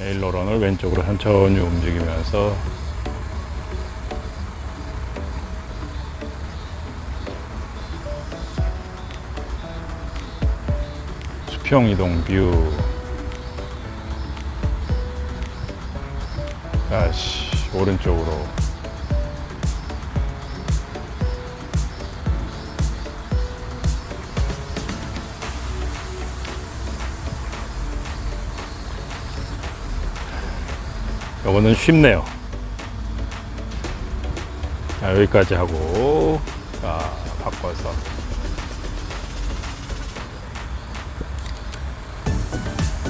에일러런을 왼쪽으로 천천히 움직이면서 수평 이동 뷰. 다시 오른쪽으로 이거는 쉽네요. 자, 여기까지 하고, 자, 바꿔서.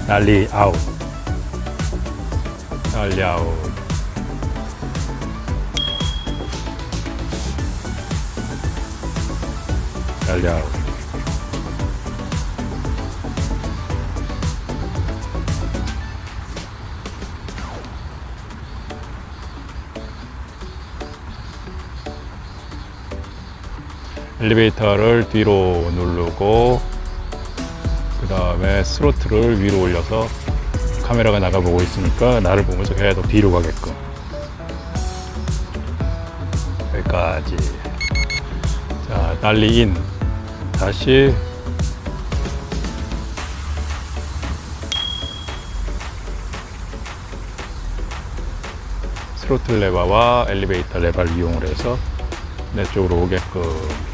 난리 아웃. 난리 아웃. 난리 아웃. 엘리베이터를 뒤로 누르고 그 다음에 스로틀을 위로 올려서 카메라가 나가보고 있으니까 나를 보면서 계속 뒤로 가게끔. 여기까지. 자 달리 인. 다시. 스로틀 레버와 엘리베이터 레버를 이용을 해서 내 쪽으로 오게끔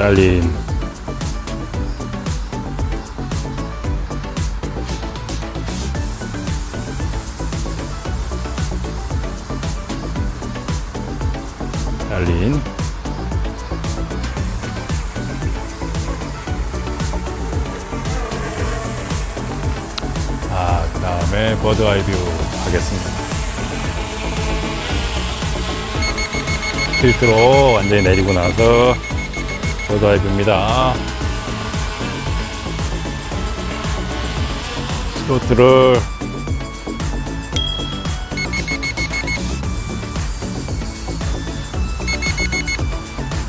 한번 달린 아, 그 다음에 버드 아이뷰 하겠습니다. 필트로 완전히 내리고 나서 버드 아이뷰입니다. 스로틀을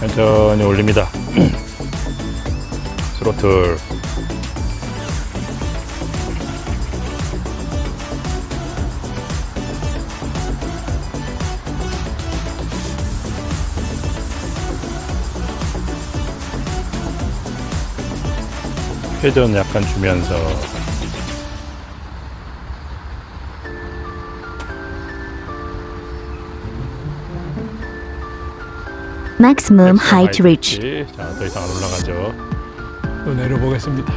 천천히 올립니다. 스로틀 회전 약간 주면서 Maximum height reach. 자, 더 이상 안 올라가죠. 또 내려보겠습니다.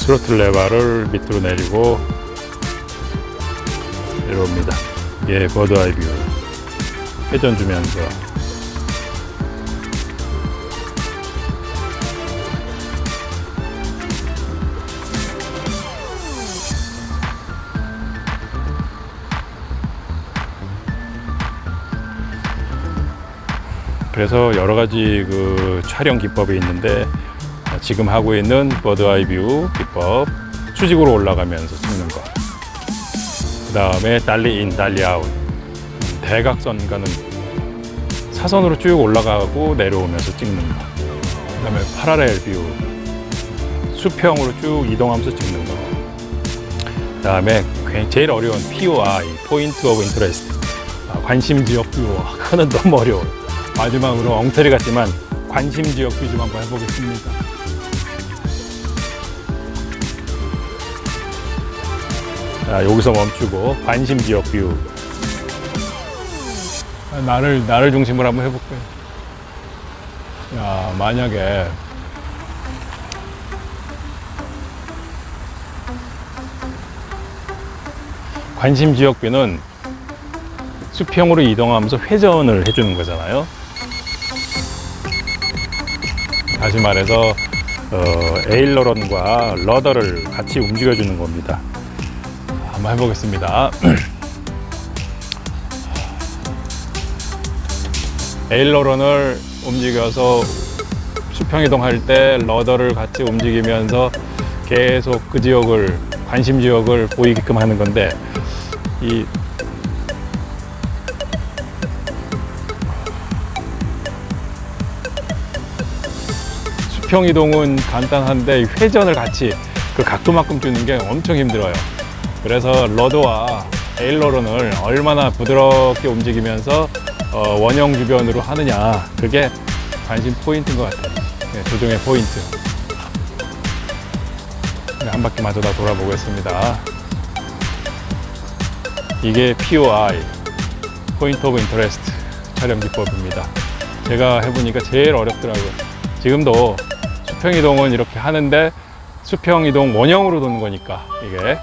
스로틀 레바를 밑으로 내리고 내려옵니다. 이게 버드 아이 뷰. 회전 주면서 그래서 여러 가지 그 촬영 기법이 있는데 지금 하고 있는 버드 아이 뷰 기법 수직으로 올라가면서 찍는 거. 그 다음에 달리 인, 달리 아웃. 대각선 가는 사선으로 쭉 올라가고 내려오면서 찍는 거. 그 다음에 파라렐 뷰. 수평으로 쭉 이동하면서 찍는 거. 그 다음에 제일 어려운 POI, 포인트 오브 인터레스트. 아, 관심 지역 뷰. 그거는 너무 어려워요. 마지막으로 엉터리 같지만 관심 지역 뷰좀 한번 해보겠습니다. 자, 여기서 멈추고 관심 지역 뷰. 나를 나를 중심으로 한번 해볼게요. 야 만약에 관심 지역비는 수평으로 이동하면서 회전을 해주는 거잖아요. 다시 말해서 어, 에일러런과 러더를 같이 움직여주는 겁니다. 한번 해보겠습니다. 에일러런을 움직여서 수평 이동할 때 러더를 같이 움직이면서 계속 그 지역을 관심 지역을 보이게끔 하는 건데 이 수평 이동은 간단한데 회전을 같이 그 각도만큼 주는 게 엄청 힘들어요. 그래서 러드와 에일러런을 얼마나 부드럽게 움직이면서 어, 원형 주변으로 하느냐 그게 관심 포인트인 것 같아요. 네, 조정의 포인트. 네, 한 바퀴 마저 다 돌아보겠습니다. 이게 POI, 포인트 오브 인터레스트 촬영 기법입니다. 제가 해보니까 제일 어렵더라고요. 지금도 수평 이동은 이렇게 하는데 수평 이동 원형으로 도는 거니까 이게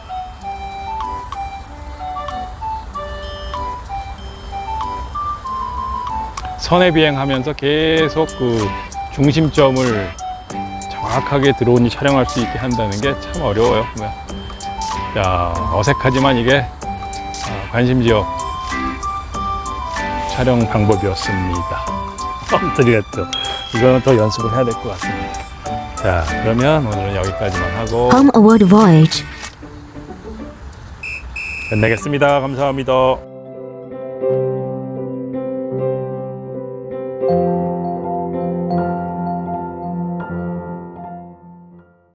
선에 비행하면서 계속 그 중심점을 정확하게 드론이 촬영할 수 있게 한다는 게 참 어려워요. 보면. 자, 어색하지만 이게 아, 관심 지역 촬영 방법이었습니다. 엎드리겠죠. 이거는 더 연습을 해야 될 것 같습니다. 자, 그러면 오늘은 여기까지만 하고 Home Award Voyage. 끝내겠습니다. 감사합니다.